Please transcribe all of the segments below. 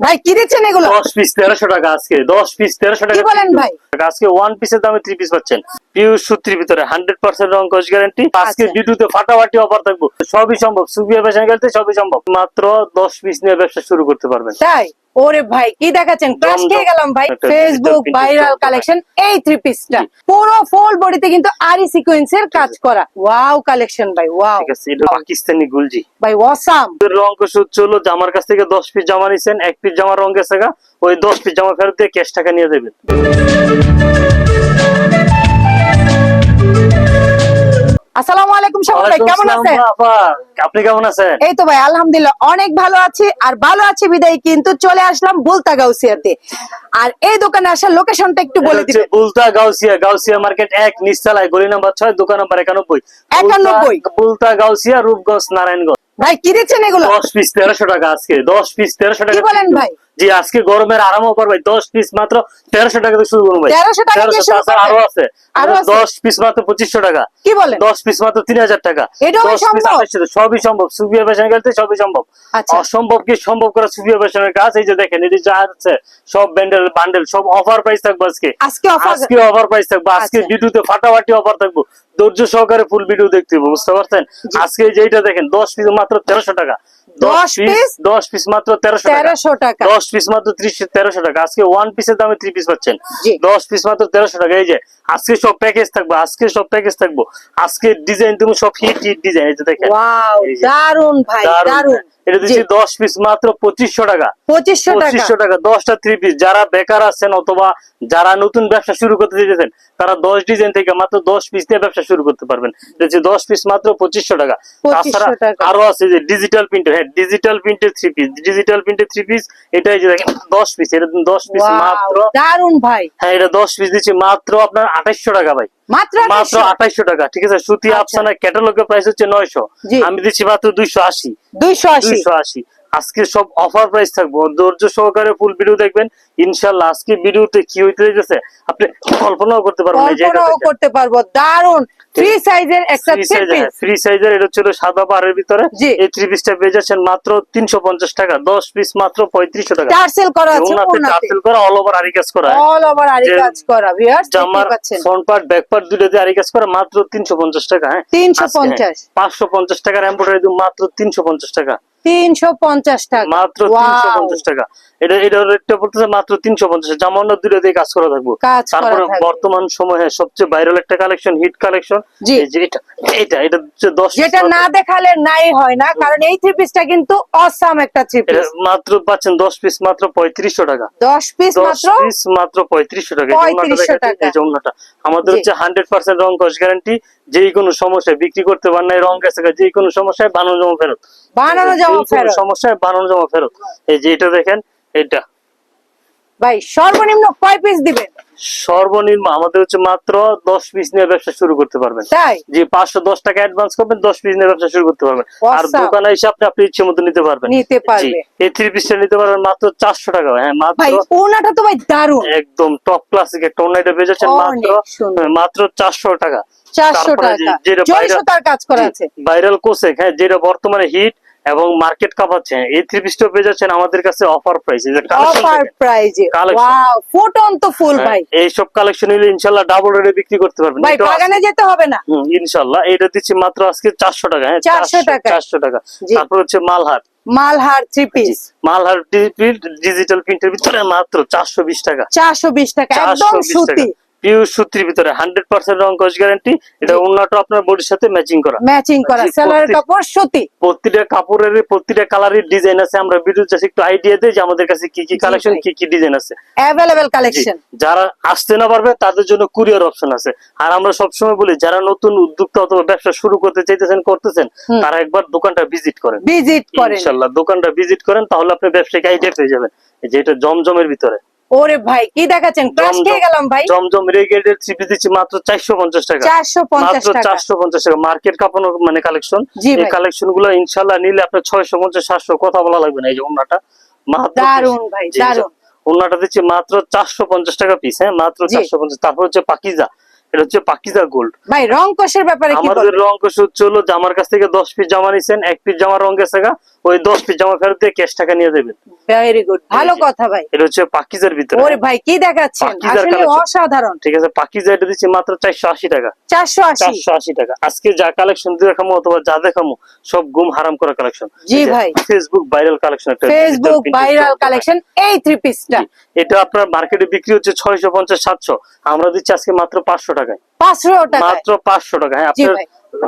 ভাই কি দিচ্ছেন এগুলো? দশ পিস তেরোশো টাকা আজকে দশ পিস তেরোশো টাকা কি বলেন ভাই? আজকে ওয়ান পিসের দামে 3 পিস পাচ্ছেন। পিউর সুতির ভিতরে হান্ড্রেড পার্সেন্ট রং কোচ গ্যারান্টি আজকে আচ্ছা। ভিডিওতে ফাটাফাটি অফার থাকব। সবই সম্ভব সুবিয়া ফ্যাশন গেলতে সবই সম্ভব। মাত্র দশ পিস নিয়ে ব্যবসা শুরু করতে পারবেন। তাই? ওরে ভাই কি দেখাচ্ছেন? ক্রাশ খেয়ে গেলাম ভাই। ফেসবুক ভাইরাল কালেকশন এই থ্রি পিসটা পুরো ফুল বডিতে কিন্তু আরি সিকোয়েন্সের কাজ করা। ওয়াও কালেকশন ভাই ওয়াও ঠিক আছে এটা পাকিস্তানি গুলজি। ভাই ওয়াসাম রং কোষ চলো জামার কাছ থেকে দশ পিস জামা নিছেন এক পিস জামা রং গেছে ওই দশ পিস জামা ফেরত দিয়ে ক্যাশ টাকা নিয়ে দেবেন আসসালামু আলাইকুম ভাই ওয়ালাইকুম কেমন আছেন? আপনি কেমন আছেন? এই তো ভাই আলহামদুলিল্লাহ অনেক ভালো আছি আর ভালো আছি বিদায় কিন্তু চলে আসলাম বুলতা গাউসিয়াতে আর এই দোকানে আসার লোকেশনটা একটু বলে বুলতা গাউসিয়া গাউসিয়া মার্কেট এক নিচতলায় গলি নাম্বার ছয় দোকান নাম্বার একানব্বই। 91 বুলতা- বুলতা গাউসিয়া রূপগঞ্জ নারায়ণগঞ্জ। ভাই কি দিচ্ছেন এগুলো? দশ পিস তেরোশো টাকা আজকে দশ পিস তেরোশো টাকা কি বলেন ভাই? জি আজকে গরমের আরাম অফার ভাই দশ পিস মাত্র তেরোশো টাকা থেকে শুরু করুন ভাই। 1300 টাকা দিয়ে 1300 শুরু তাছাড়া করবেন? আরও আছে। দশ পিস মাত্র পঁচিশশো টাকা। কি বলেন? দশ পিস মাত্র তিন হাজার টাকা। দশ পিস। সবই সম্ভব। সুবিয়া ফ্যাশন গেলতে সবই সম্ভব। আচ্ছা। অসম্ভব কি সম্ভব করা সুবিয়া ফ্যাশনের কাজ? এই যে দেখেন এটি যা আছে সব ব্যান্ডেল বান্ডেল সব অফার প্রাইস থাকবে আজকে। আজকে অফার প্রাইস থাকবে। আজকে। ভিডিওতে ফাটাফাটি অফার থাকব। ধৈর্য সহকারে ফুল ভিডিও দেখতে হবে বুঝতে পারছেন? আজকে যেটা দেখেন দশ পিস মাত্র তেরোশো টাকা। 10 পিস দশ পিস মাত্র তেরোশো তেরোশো টাকা। দশ পিস মাত্র ত্রিশ টাকা। আজকে ওয়ান পিসের দামে থ্রি পিস পাচ্ছেন। দশ পিস মাত্র তেরোশো টাকা। এই যে আজকে সব প্যাকেজ থাকব আজকে সব প্যাকেজ থাকব। আজকে ডিজাইন তুমি সব হিট হিট ডিজাইন এই যে দেখেন। দারুণ ভাই দারুণ। দারুণ এটা দিচ্ছি দশ পিস মাত্র পঁচিশশো টাকা। পঁচিশশো টাকা। পঁচিশশো টাকা দশটা থ্রি পিস যারা বেকার আছেন অথবা যারা নতুন ব্যবসা শুরু করতে দিতেছেন তারা দশ ডিজাইন থেকে মাত্র দশ পিস দিয়ে ব্যবসা শুরু করতে পারবেন। দেখছি দশ পিস মাত্র পঁচিশশো টাকা। 2500 তাছাড়া আরও আছে যে ডিজিটাল প্রিন্টের হ্যাঁ ডিজিটাল প্রিন্টের থ্রি পিস ডিজিটাল প্রিন্টের থ্রি পিস এটাই যে দেখেন দশ পিস এটা দশ পিস মাত্র দারুণ ভাই। হ্যাঁ এটা দশ পিস দিচ্ছি মাত্র আপনার আঠাইশশো টাকা ভাই। মাত্র মাত্র 2800 আঠাইশো টাকা ঠিক আছে? সুতি আচ্ছা। আফসানা ক্যাটালগের প্রাইস হচ্ছে নয়শো। আমি দিচ্ছি মাত্র দুইশো আশি। দুইশো আশি। দুইশো আশি। আজকে সব অফার প্রাইস থাকব। ধৈর্য সহকারে ফুল ভিডিও দেখবেন। ইনশাল্লাহ আজকে ভিডিওতে কি হইতে যাচ্ছে আপনি কল্পনাও করতে পারবেন কল্পনাও করতে পারব। দারুণ ফ্রি সাইজের একটা এর এটা ছিল সাদা পাড়ের ভিতরে। এই থ্রি পিসটা পেয়ে যাচ্ছেন মাত্র তিনশো পঞ্চাশ টাকা। দশ পিস মাত্র পঁয়ত্রিশশো টাকা। টার্সেল করা আছে টার্সেল করা অল ওভার আরি কাজ করা। অল ওভার আরি কাজ করা ভিউয়ার্স জামার ফ্রন্ট পার্ট ব্যাক পার্ট দুটোতে আরি কাজ করা মাত্র তিনশো পঞ্চাশ টাকা হ্যাঁ। 350 পাঁচশো পঞ্চাশ টাকার এম্ব্রয়ডারি দিব মাত্র তিনশো পঞ্চাশ টাকা। তিনশো পঞ্চাশ টাকা। মাত্র তিনশো পঞ্চাশ টাকা। এটা এটা রেটটা পড়তেছে মাত্র তিনশো পঞ্চাশ। জামান্য দুটো দিয়ে কাজ করা থাকব। তারপরে বর্তমান সময়ে সবচেয়ে ভাইরাল একটা কালেকশন হিট কালেকশন এটা এটা এটা হচ্ছে দশ যেটা না দেখালে নাই হয় না কারণ এই থ্রি পিসটা কিন্তু অসাম একটা থ্রি পিস মাত্র পাচ্ছেন দশ পিস মাত্র পঁয়ত্রিশশো টাকা। দশ পিস দশ মাত্র পিস মাত্র পঁয়ত্রিশশো টাকা। এই জন্যটা 3500 দেখাচ্ছি, টাকা। এই জন্যটা আমাদের হচ্ছে হান্ড্রেড পার্সেন্ট রং কস গ্যারান্টি যেই কোনো সমস্যায় বিক্রি করতে পারেন নাই রং গেছে যেই কোনো সমস্যায় বানানো জমা ফেরত। বানানো যাওয়া কোনো ফেরত। বানানো জমা ফেরত। এই যে এটা দেখেন এটা ভাই সর্বনিম্ন কয় পিস দিবেন? সর্বনিম্ন আমাদের হচ্ছে মাত্র দশ পিস নিয়ে ব্যবসা শুরু করতে পারবেন। যে পাঁচশো দশ টাকা অ্যাডভান্স করবেন দশ পিস নিয়ে ব্যবসা শুরু করতে পারবেন। আর দোকানে এসে আপনি আপনি ইচ্ছে মতো নিতে পারবেন। নিতে এই থ্রি পিসটা নিতে পারবেন মাত্র চারশো টাকা হ্যাঁ মাত্র ওনাটা তো ভাই দারুণ একদম টপ ক্লাসিক একটা অনলাইনে পেয়ে যাচ্ছেন মাত্র। হ্যাঁ, মাত্র চারশো টাকা। চারশো টাকা। যেটা জরি কাজ করা আছে। ভাইরাল কোসেক হ্যাঁ যেটা বর্তমানে হিট এবং মার্কেট কাপাচ্ছে হ্যাঁ, এই থ্রি পিসটা পেয়ে যাচ্ছেন আমাদের কাছে অফার প্রাইস অফার প্রাইজে. ওয়াও ফুটন তো ফুল ভাই। হ্যাঁ, এইসব কালেকশন হলে ইনশাল্লাহ ডাবল রেটে বিক্রি করতে পারবেন। ভাই বাগানে যেতে হবে না। হুম, ইনশাল্লাহ। এটা দিচ্ছি মাত্র আজকে চারশো টাকা হ্যাঁ 400 টাকা। চারশো টাকা। তারপর হচ্ছে মালহার। মালহার থ্রি পিস মালহার ডিজিটাল প্রিন্টের ভিতরে মাত্র চারশো বিশ টাকা। চারশো বিশ টাকা একদম সুতি। পিওর সুতির ভিতরে হান্ড্রেড পার্সেন্ট রং কস গ্যারান্টি। এটা জি। আপনার বডির সাথে ম্যাচিং করা। ম্যাচিং করা সেলারের কাপড় সুতি। প্রতিটা কাপড়ের প্রতিটা কালারের ডিজাইন আছে। আমরা ভিডিও জাস্ট একটু আইডিয়া দিই যে আমাদের কাছে কি কি কালেকশন কি কি ডিজাইন আছে। জি, কালেকশন যারা আসতে না পারবে তাদের জন্য কুরিয়ার অপশন আছে। আর আমরা সবসময় বলি যারা নতুন উদ্যোক্তা অথবা ব্যবসা শুরু করতে চাইতেছেন করতেছেন তারা একবার দোকানটা ভিজিট করেন। ভিজিট করেন। ইনশাল্লাহ দোকানটা ভিজিট করেন তাহলে আপনি ব্যবসায়িক আইডিয়া পেয়ে যাবেন। এই যে এটা জমজমের ভিতরে। ওরে ভাই কি দেখাচ্ছেন? ক্রাশ খেয়ে গেলাম ভাই। জমজম থ্রি পিস দিচ্ছি মাত্র চারশো পঞ্চাশ টাকা। চারশো পঞ্চাশ মাত্র টাকা। চারশো পঞ্চাশ টাকা। মার্কেট কাপানো মানে কালেকশন এই কালেকশনগুলো ইনশাল্লাহ নিলে আপনার ছয়শো পঞ্চাশ সাতশো কথা বলা লাগবে না। এই যে ওনাটা মাত্র দারুণ ভাই, দারুণ। ওনাটা দিচ্ছি মাত্র চারশো পঞ্চাশ টাকা পিস হ্যাঁ মাত্র জি। চারশো পঞ্চাশ। তারপর হচ্ছে পাকিজা। এটা হচ্ছে পাকিজা গোল্ড ভাই রং কষের ব্যাপারে কি আমাদের রং কোষ হচ্ছে হলো জামার কাছ থেকে দশ পিস জামা নিছেন এক পিস জামার রং গেছে ওই দশ পিস জামা ফেরত দিয়ে ক্যাশ টাকা নিয়ে যাবেন। ভেরি গুড ভালো কথা ভাই। এটা হচ্ছে পাকিজের ভিতরে। ওরে ভাই কি দেখাচ্ছেন? আসলে অসাধারণ। ঠিক আছে পাকিজা এটা দিচ্ছি মাত্র চারশো আশি টাকা। চারশো আশি। চারশো আশি টাকা। আজকে যা কালেকশন দেখামো অথবা যা দেখামো সব গুম হারাম করা কালেকশন জি ভাই। ফেসবুক ভাইরাল কালেকশন একটা ফেসবুক ভাইরাল কালেকশন এই থ্রি পিসটা এটা আপনার মার্কেটে বিক্রি হচ্ছে ছয়শো পঞ্চাশ সাতশো। আমরা দিচ্ছি আজকে মাত্র পাঁচশো টাকায়। পাঁচশো টাকা মাত্র পাঁচশো টাকা হ্যাঁ আপনার।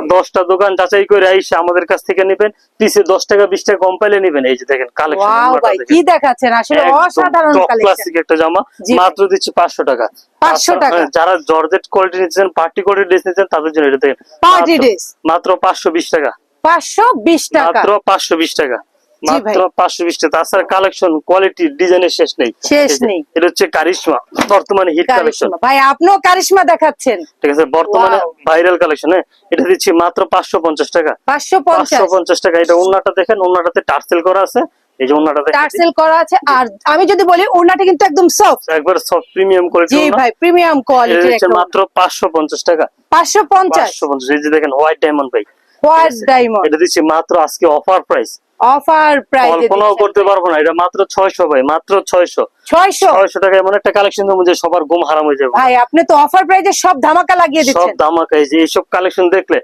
দশটা দোকান যাচাই করে আইসে আমাদের কাছ থেকে নেবেন। পিসে দশ টাকা বিশ টাকা কম পাইলে নেবেন। এই যে দেখেন কালেকশন কি দেখাচ্ছেন? আসলে অসাধারণ ক্লাসিক একটা জামা মাত্র দিচ্ছি পাঁচশো টাকা। 500 টাকা। হ্যাঁ, যারা জর্জেট কোয়ালিটি নিচ্ছেন পার্টি কোয়ালিটি ড্রেস নিচ্ছেন তাদের জন্য এটা দেখেন। মাত্র- মাত্র পাঁচশো বিশ টাকা। পাঁচশো বিশ টাকা। মাত্র পাঁচশো বিশ টাকা। মাত্র পাঁচশো বিশ টাকা। তাছাড়া কালেকশন কোয়ালিটি ডিজাইনের শেষ নেই। শেষ নেই। এটা হচ্ছে কারিশমা বর্তমানে হিট কালেকশন ভাই আপনিও কারিশমা দেখাচ্ছেন। ঠিক আছে বর্তমানে ভাইরাল কালেকশন হ্যাঁ? এটা দিচ্ছি মাত্র পাঁচশো পঞ্চাশ টাকা। পাঁচশো পঞ্চাশ। টাকা। এটা ওনাটা দেখেন ওনাটাতে টার্সেল করা আছে। এই যে ওনাটা টার্সেল করা আছে। আর আমি যদি বলি ওনাটা কিন্তু একদম সফট একবার সফট প্রিমিয়াম কোয়ালিটি জি ভাই প্রিমিয়াম কোয়ালিটির একটা মাত্র পাঁচশো পঞ্চাশ টাকা। এই যে দেখেন হোয়াইট ডায়মন্ড ভাই। হোয়াইট ডায়মন্ড এটা দিচ্ছি মাত্র আজকে অফার প্রাইস অফার প্রাইস কল্পনাও করতে পারব না এটা মাত্র ছয়শো ভাই মাত্র 600 600 600 টাকা এমন একটা কালেকশন দেবো যে সবার ঘুম হারাম হয়ে যাবে। ভাই আপনি তো অফার প্রাইসে সব ধামাকা লাগিয়ে সব ধামাকা এই যে এইসব কালেকশন দেখলে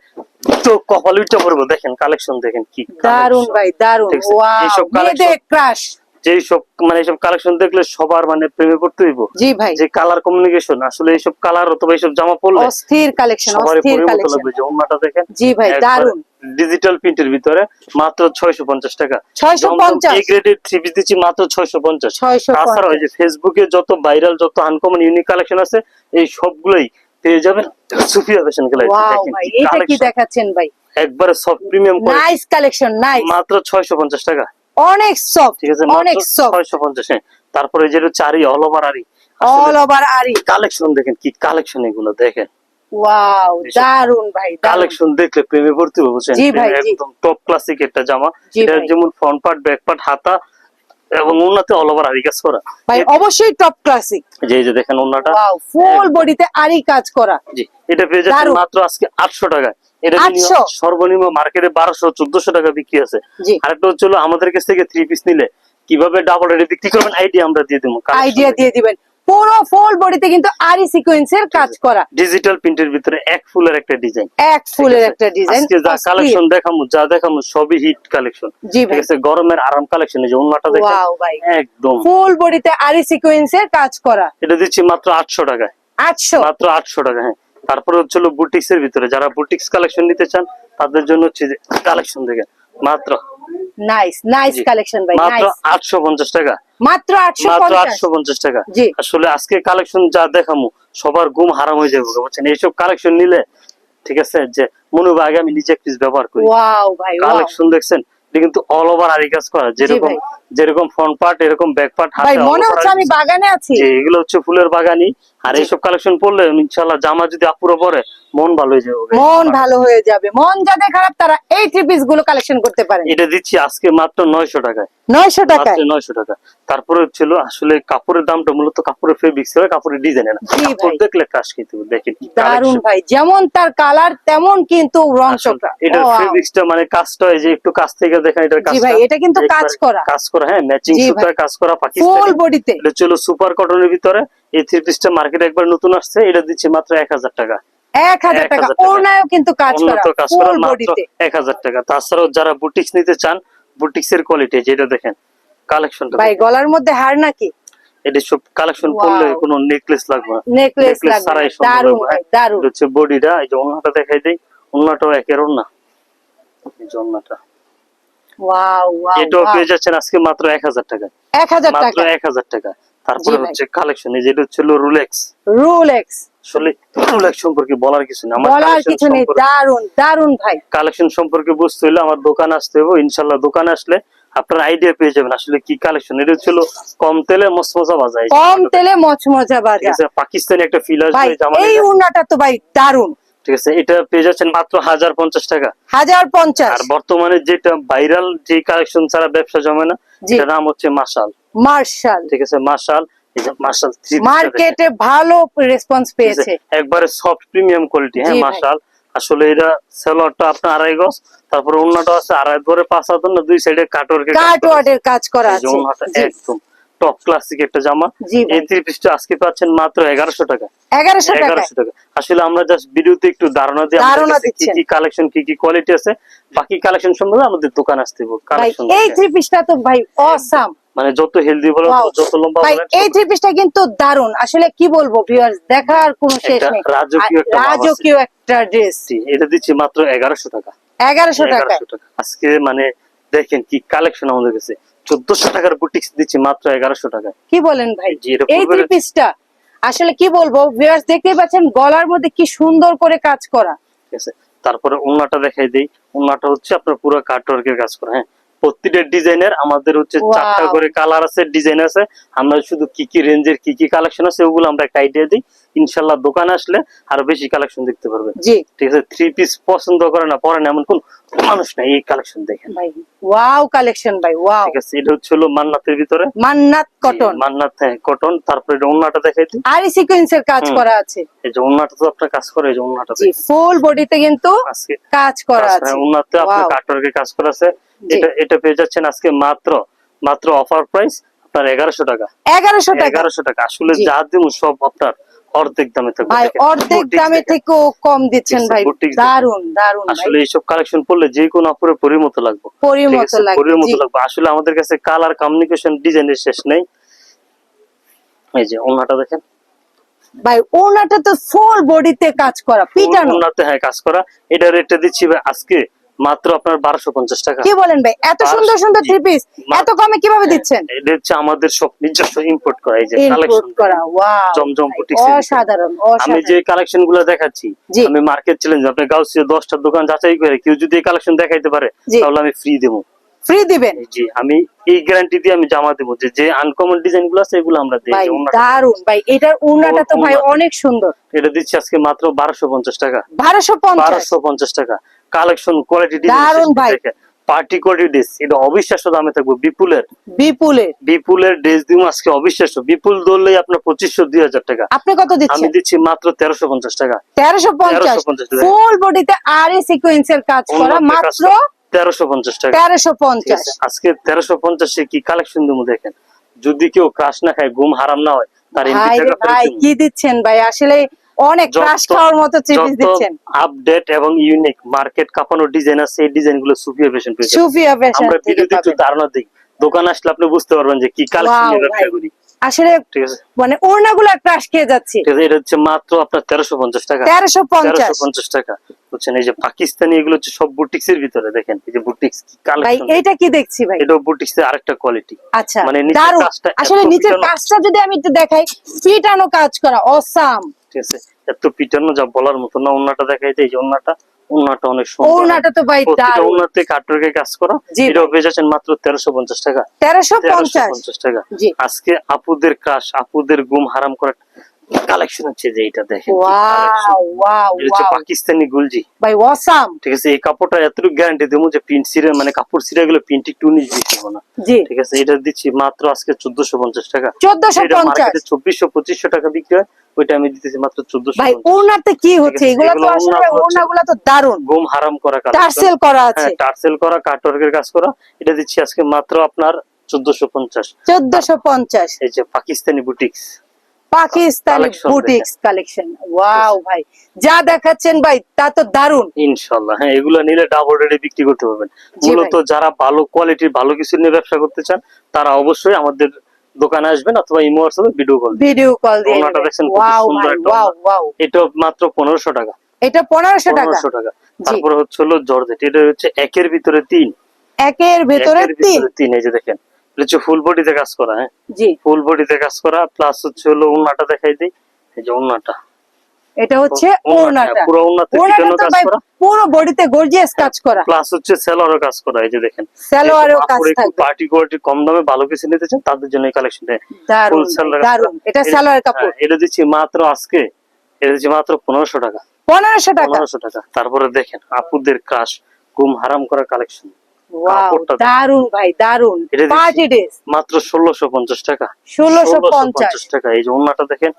তো কপাল উঠে পড়ব দেখেন কালেকশন দেখেন কি দারুণ ভাই দারুণ ওয়াও মেয়েদের ক্রাশ যেই সব মানে এইসব কালেকশন দেখলে সবার মানে প্রেমে পড়তে হইব। জি ভাই। যে কালার কমিউনিকেশন আসলে এইসব কালার অথবা এইসব জামা পরলে অস্থির কালেকশন অস্থির কালেকশন যে ওন্নাটা দেখেন। জি ভাই দারুণ ডিজিটাল প্রিন্টের ভিতরে মাত্র ছয়শো পঞ্চাশ টাকা। 650 এই গ্রেডের থ্রি পিস দিচ্ছি মাত্র ছয়শো পঞ্চাশ। 650 তাছাড়া ওই যে ফেসবুকে যত ভাইরাল যত আনকমন ইউনিক কালেকশন আছে এই সবগুলোই পেয়ে যাবেন। সুফিয়া ফ্যাশন এটা কি দেখাচ্ছেন ভাই? একবারে সব প্রিমিয়াম নাইস কালেকশন নাইস মাত্র ছয়শো পঞ্চাশ টাকা। অনেক সফট ঠিক আছে অনেক সফট 650 এ তারপরে যেটা চারি অল ওভার আরি অল ওভার আরি কালেকশন দেখেন কি কালেকশন এগুলো দেখেন। ওয়াও দারুণ ভাই কালেকশন দেখলে প্রেমে পড়তে হবে বুঝছেন? ভাই, একদম টপ ক্লাসিক একটা জামা। এটা যেমন ফ্রন্ট পার্ট ব্যাক পার্ট হাতা এবং উন্নতে অল ওভার আরি কাজ করা। ভাই অবশ্যই টপ ক্লাসিক যে এই যে দেখেন ওয়াও ফুল বডিতে আরি কাজ করা। জি এটা পেয়ে যাচ্ছেন মাত্র আজকে আটশো টাকায়। এটা সর্বনিম্ন মার্কেটে বারোশো চোদ্দশো টাকা বিক্রি আছে। আরেকটা হচ্ছে আমাদের কাছ থেকে থ্রি পিস নিলে কীভাবে ডাবল রেটে বিক্রি করবেন? আইডিয়া আমরা দিয়ে দেবো। আইডিয়া দিয়ে দিবেন। পুরো ফুল বডিতে কিন্তু আরি সিকোয়েন্সের কাজ করা। ডিজিটাল প্রিন্টের ভিতরে এক ফুলের একটা ডিজাইন এক ফুলের একটা ডিজাইন আজকে যা কালেকশন দেখামু যা দেখামু সবই হিট কালেকশন ঠিক আছে? গরমের আরাম কালেকশন এই যে ওন্নাটা দেখেন। ওয়াও ভাই। একদম। ফুল বডিতে আরি সিকোয়েন্সের কাজ করা। এটা দিচ্ছি মাত্র আটশো টাকায়। আটশো? মাত্র আটশো টাকা হ্যাঁ। তারপরে হচ্ছে বুটিক্স এর ভিতরে। যারা বুটিক্স কালেকশন নিতে চান তাদের জন্য হচ্ছে কালেকশন দেখেন। মাত্র নাইস নাইস কালেকশন ভাই মাত্র নাইস আটশো পঞ্চাশ টাকা। মাত্র আটশো মাত্র পঞ্চাশ। আটশো পঞ্চাশ টাকা। জি। আসলে আজকে কালেকশন যা দেখামু সবার ঘুম হারাম হয়ে যাবে বুঝছেন? এইসব কালেকশন নিলে ঠিক আছে যে মনে হবে আগে আমি নিজে পিস ব্যবহার করি। ওয়াও ভাই কালেকশন দেখছেন এটা কিন্তু অল ওভার আরি কাজ করা যেরকম। যেরকম ফ্রন্ট পার্ট এরকম ব্যাক পার্ট ভাই মনে হচ্ছে আমি বাগানে আছি। এগুলো হচ্ছে ফুলের বাগানি আর এইসব কালেকশন পড়লে ইনশাল্লাহ জামা যদি আপুরো পরে মন ভালো হয়ে যাবে। মন ভালো হয়ে যাবে। মন যাদের খারাপ তারা এই থ্রি পিসগুলো কালেকশন করতে পারেন এটা দিচ্ছি আজকে মাত্র নয়শো টাকায়। নয়শো টাকায়? মাত্র নয়শো টাকা। তারপরে ছিল আসলে কাপড়ের দামটা মূলত কাপড়ের ফেব্রিক্স হয় কাপড়ের ডিজাইন না। কাপড় দেখলে ক্রাশ খেতে দেখেন দারুণ ভাই। যেমন তার কালার তেমন কিন্তু রং ফেব্রিক্সটা মানে কাজটা হয় যে একটু কাছ থেকে দেখেন এটার জি কাজটা ভাই এটা কিন্তু কাজ করা। কাজ করা হ্যাঁ ম্যাচিং সুতার কাজ করা ফুল পাকিস্তানি বডিতে এটা ছিল সুপার কটনের ভিতরে। এই থ্রি পিসটা মার্কেটে একবার নতুন আসছে এটা দিচ্ছে মাত্র এক হাজার টাকা। এক হাজার এক টাকা। হাজার কিন্তু কাজ করা কাজ করা মাত্র বডিতে এক হাজার টাকা। তাছাড়াও যারা বুটিক্স নিতে চান বুটিক্স এর কোয়ালিটি যেটা দেখেন কালেকশনটা ভাই গলার মধ্যে হার নাকি? এটা সব কালেকশন করলে কোনো নেকলেস লাগবে নেকলেস লাগবে দারুণ লাগবে, ভাই হ্যাঁ। দারুণ হচ্ছে বডিটা এই যে ওন্নাটা দেখাই দেই ওন্নাটাও একের এই যে ওয়াও এটাও পেয়ে যাচ্ছেন আজকে মাত্র এক হাজার টাকা। এক হাজার মাত্র এক হাজার টাকা। তারপরে হচ্ছে কালেকশন যেটা রুলেক্স রুলেক্স আসলে রুলেক্স সম্পর্কে বলার কিছু নেই। আমার বলার কিছু নেই। দারুণ দারুণ ভাই। কালেকশন সম্পর্কে বুঝতে হলে আমার দোকান আসতে হবে ইনশাল্লাহ দোকান আসলে আপনার আইডিয়া পেয়ে যাবেন আসলে কি কালেকশন এটা ছিল কম তেলে মসমসা বাজা কম তেলে মচমচা বাজা পাকিস্তানি একটা ফিল আসবে এই উন্নাটা তো ভাই দারুণ ঠিক আছে এটা পেয়ে যাচ্ছেন মাত্র হাজার পঞ্চাশ টাকা। হাজার পঞ্চাশ। আর বর্তমানে যেটা ভাইরাল যে কালেকশন ছাড়া ব্যবসা জমে না এটার নাম হচ্ছে মাশাল। মার্শাল। ঠিক আছে মার্কেটে ভালো রেসপন্স পেয়েছে। একবারে সফট প্রিমিয়াম কোয়ালিটি হ্যাঁ। মাশাল। আসলে এটা সেলোয়ারটা আপনার আড়াই গজ তারপরে অন্যটা আছে আড়াই ধরে পাঁচ হাত না দুই সাইডে কাটওয়ার্কের কাজ করা কাজ করা এই আছে। একদম টপ ক্লাসিক একটা জামা। এই থ্রি পিসটা আজকে পাচ্ছেন মাত্র এগারোশো টাকা। এগারোশো টাকা। আসলে আমরা জাস্ট ভিডিওতে একটু ধারণা দিই কি। কি কালেকশন কি কি কোয়ালিটি আছে বাকি কালেকশন সম্বন্ধে আমাদের দোকান আসতে এই থ্রি পিসটা তো ভাই অসাম মানে যত হেলদি বলো যত লম্বা বলেন এই থ্রি পিসটা কিন্তু দারুণ আসলে কি বলব ভিউয়ার্স দেখার কোনো শেষ নেই। রাজকীয় একটা রাজকীয় একটা ড্রেস এটা দিচ্ছি মাত্র এগারোশো টাকা। এগারোশো টাকা। এগারোশো টাকা। আজকে মানে দেখেন কি কালেকশন আমাদের কাছে। চোদ্দশো টাকার বুটিক্স দিচ্ছি মাত্র এগারোশো টাকা কি বলেন ভাই? এই থ্রি পিসটা আসলে কি বলব ভিউয়ার্স দেখতেই পাচ্ছেন গলার মধ্যে কি সুন্দর করে কাজ করা। ঠিক আছে। তারপরে ওনাটা দেখাই দেই। উন্নাটা হচ্ছে আপনার পুরো কাটওয়ার্কের কাজ করা হ্যাঁ? প্রতিটা ডিজাইনের আমাদের হচ্ছে চারটা করে কালার আছে ডিজাইন আছে। আমরা শুধু কি কি রেঞ্জের কি কি কালেকশন আছে ওগুলো আমরা একটা আইডিয়া দিই। ইনশাল্লাহ দোকানে আসলে আরও বেশি কালেকশন দেখতে পারবেন। ঠিক আছে থ্রি পিস পছন্দ করে না পরে না এমন কোন মানুষ নাই এই কালেকশন দেখেন ওয়াও কালেকশন ভাই ওয়াও ঠিক আছে এটা হচ্ছে হলো মান্নাতের ভিতরে। মান্নাত কটন মান্নাত হ্যাঁ কটন তারপরে ওন্নাটা দেখাই দিই। আর সিকোয়েন্সের কাজ করা আছে। এই যে ওন্নাটা তো আপনার কাজ করে এই যে ওন্নাটা ফুল বডিতে কিন্তু কাজ করা আছে। উন্নতে আপনার. কাটওয়ার্কের কাজ করা আছে। এটা এটা পেয়ে যাচ্ছেন আজকে মাত্র মাত্র অফার প্রাইস আপনার এগারোশো টাকা। এগারোশো টাকা। এগারোশো টাকা। আসলে। যা দিব সব আপনার অর্ধেক দামে থাকবে। ভাই অর্ধেক দামে থেকেও কম দিচ্ছেন ভাই। দারুণ দারুণ আসলে এইসব কালেকশন পড়লে যে কোনো আপুরে পরির মতো লাগবে। লাগবে আসলে আমাদের কাছে কালার কমিউনিকেশন ডিজাইনের শেষ নেই। এই যে ওনাটা দেখেন। ভাই ওনাটা তো ফুল বডিতে কাজ করা পিটানো। ওনাতে হ্যাঁ কাজ করা। এটা রেটে দিচ্ছি ভাই আজকে মাত্র আপনার বারোশো পঞ্চাশ টাকা। কি বলেন ভাই? এত সুন্দর সুন্দর থ্রি পিস এত কমে কীভাবে দিচ্ছেন? এটা হচ্ছে আমাদের সব নিজস্ব ইম্পোর্ট করা এই যে কালেকশন করা ওয়াও জমজম এর অসাধারণ আমি যে কালেকশনগুলো দেখাচ্ছি আমি মার্কেট চ্যালেঞ্জ আপনি গাউসিয়া দশটা দোকান যাচাই করে কেউ যদি এই কালেকশন দেখাইতে পারে তাহলে আমি ফ্রি দেবো। ফ্রি দিবেন? জি আমি এই গ্যারান্টি দিয়ে আমি জামা দেবো যে যে আনকমন ডিজাইনগুলো আছে এগুলো আমরা দিই দারুণ ভাই এটার তো ভাই অনেক সুন্দর। এটা দিচ্ছি আজকে মাত্র বারোশো পঞ্চাশ টাকা। বারোশো পঞ্চাশ টাকা। কালেকশন কোয়ালিটি দারুণ ভাই। পার্টি কোয়ালিটি ড্রেস এটা অবিশ্বাস্য দামে থাকবে বিপুলের। বিপুলের। বিপুলের ড্রেস দিব আজকে অবিশ্বাস্য। বিপুল ধরলেই আপনার পঁচিশশো দুই হাজার টাকা। আপনি কত দিচ্ছেন? আমি দিচ্ছি মাত্র তেরোশো পঞ্চাশ টাকা। তেরোশো পঞ্চাশ। 1350 ফুল বডিতে আর এ সিকোয়েন্সের কাজ করা মাত্র। তেরোশো পঞ্চাশ টাকা। তেরোশো পঞ্চাশ? আজকে তেরোশো পঞ্চাশে কি কালেকশন দেবো দেখেন? যদি কেউ ক্রাশ না খায় ঘুম হারাম না হয় তার ভাই কি দিচ্ছেন ভাই? আসলে অনেক ক্রাশ খাওয়ার মতো দিচ্ছেন। আপডেট এবং ইউনিক মার্কেট কাঁপানো ডিজাইন আছে এই ডিজাইনগুলো সুপিয়া ফ্যাশন সুফিয়া ফ্যাশন আমরা ভিডিওতে একটু ধারণা দিই। দোকান আসলে আপনি বুঝতে পারবেন যে কি কালেকশন ব্যবসা করি। আসলে মানে ওড়নাগুলো ক্রাশ খেয়ে যাচ্ছে। এটা হচ্ছে মাত্র আপনার তেরোশো পঞ্চাশ টাকা। তেরোশো পঞ্চাশ। তেরোশো পঞ্চাশ টাকা। বুঝছেন এই যে পাকিস্তানি এগুলো হচ্ছে সব বুটিক্স এর ভিতরে দেখেন এই যে বুটিক্স কি ভাই কালেকশন এইটা কি দেখছি ভাই? এটা বুটিক্স এর আরেকটা কোয়ালিটি আচ্ছা মানে নিচের কাজটা আসলে নিচের। কাজটা যদি আমি একটু দেখাই পিটানো কাজ করা অসাম ঠিক আছে। এত পিটানো যা বলার মতো না ওনাটা দেখাই এই যে ওনাটা ওনাটা অনেক সুন্দর। ওনাটা তো ভাই কাটওয়ার্কে কাজ করা। এটা এটাও মাত্র তেরোশো পঞ্চাশ টাকা। তেরোশো তেরোশো পঞ্চাশ পঞ্চাশ টাকা আজকে আপুদের কাশ আপুদের গুম হারাম করা। কালেকশন হচ্ছে যে এটা দেখেন ওয়াও ওয়াও এটা হচ্ছে ওয়াও পাকিস্তানি গুলজি। ভাই অসাম ঠিক আছে এই কাপড়টা এতটুকু গ্যারান্টি দেবো যে প্রিন্ট সিরে মানে কাপড় সিরে গেলে প্রিন্ট একটু উনিশ বিশ হব না। জি। ঠিক আছে এটা দিচ্ছি মাত্র আজকে চোদ্দশো পঞ্চাশ টাকা। চোদ্দশো এটা পঞ্চাশ। মার্কেটে চব্বিশশো পঁচিশশো টাকা বিক্রি হয় ওইটা আমি দিতেছি মাত্র চোদ্দশো ভাই ওড়নাতে কি হচ্ছে? এগুলো তো আসলে ওড়নাগুলো তো দারুণ গুম হারাম করা কালেকশন টার্সেল করা। আছে। হ্যাঁ টার্সেল করা কাটওয়ার্কের কাজ করা। এটা দিচ্ছি আজকে মাত্র আপনার চোদ্দশো পঞ্চাশ। চোদ্দশো পঞ্চাশ। এই যে Pakistani boutiques Pakistani boutiques collection wow ভাই। যা দেখাচ্ছেন ভাই তা তো দারুণ ইনশাল্লাহ হ্যাঁ এগুলো নিলে ডাবল রেটে বিক্রি করতে পারবেন। মূলত যারা ভালো কোয়ালিটির ভালো কিছু নিয়ে ব্যবসা করতে চান তারা অবশ্যই আমাদের দোকানে আসবেন অথবা ইমো হোয়াটসঅ্যাপে ভিডিও কল ভিডিও কল দিয়ে ওড়নাটা দেখছেন কত ওয়াও ওয়াও ওয়াও এটা মাত্র পনেরোশো টাকা। এটা পনেরোশো টাকা? পনেরোশো টাকা। তারপরে হচ্ছে হলো জর্জেট। এটা হচ্ছে একের ভিতরে তিন। একের ভেতরে তিন। তিন এই যে দেখেন। হচ্ছে ফুল বডিতে কাজ করা হ্যাঁ? জি। ফুল বডিতে কাজ করা প্লাস হচ্ছে হলো উন্নাটা দেখাই দিই। এই যে উন্নাটা এটা হচ্ছে ওড়নাটা, ওড়নাটা। পুরো উন্নাতে ওড়নাটা কাজ করা। পুরো বডিতে গর্জিয়াস কাজ করা। প্লাস হচ্ছে সেলোয়ারও কাজ করা এই যে দেখেন। সালোয়ারেও কাজ থাকবে পার্টি কোয়ালিটি কম দামে ভালো কিছু নিতে চান তাদের জন্য এই কালেকশনটা দারুণ full দারুণ এটা। হ্যাঁ, কাপড়। এটা দিচ্ছি মাত্র আজকে এটা দিচ্ছি মাত্র পনেরোশো টাকা। পনেরোশো টাকা। পনেরোশো টাকা। তারপরে দেখেন আপুদের ক্রাশ গুম হারাম করা কালেকশন। দারুণ ভাই দারুণ পার্টি ড্রেস মাত্র ষোলোশো পঞ্চাশ টাকা। ষোলোশো পঞ্চাশ। টাকা। এই যে ওনাটা দেখেন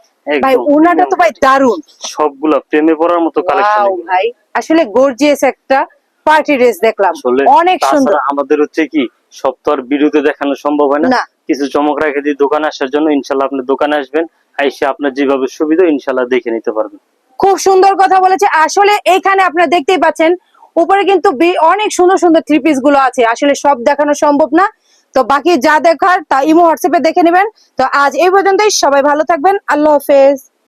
ভাই একদম তো ভাই দারুণ সবগুলা প্রেমে পড়ার মতো কালেকশন ভাই আসলে গর্জিয়াস একটা পার্টি ড্রেস দেখলাম। অনেক সুন্দর। আমাদের হচ্ছে কি সব তো আর ভিডিওতে দেখানো সম্ভব হয় না। না। কিছু চমক রাখে দিয়ে দোকানে আসার জন্য ইনশাল্লাহ আপনি দোকানে আসবেন আইসে আপনার যেভাবে সুবিধা ইনশাল্লাহ দেখে নিতে পারবেন। খুব সুন্দর কথা বলেছে। আসলে এখানে আপনারা দেখতেই পাচ্ছেন উপরে কিন্তু অনেক সুন্দর সুন্দর থ্রি পিসগুলো আছে। আসলে সব দেখানো সম্ভব না। তো বাকি যা দেখার তা ইমো হোয়াটসঅ্যাপে দেখে নেবেন। তো আজ এই পর্যন্তই। সবাই ভালো থাকবেন। আল্লাহ হাফেজ।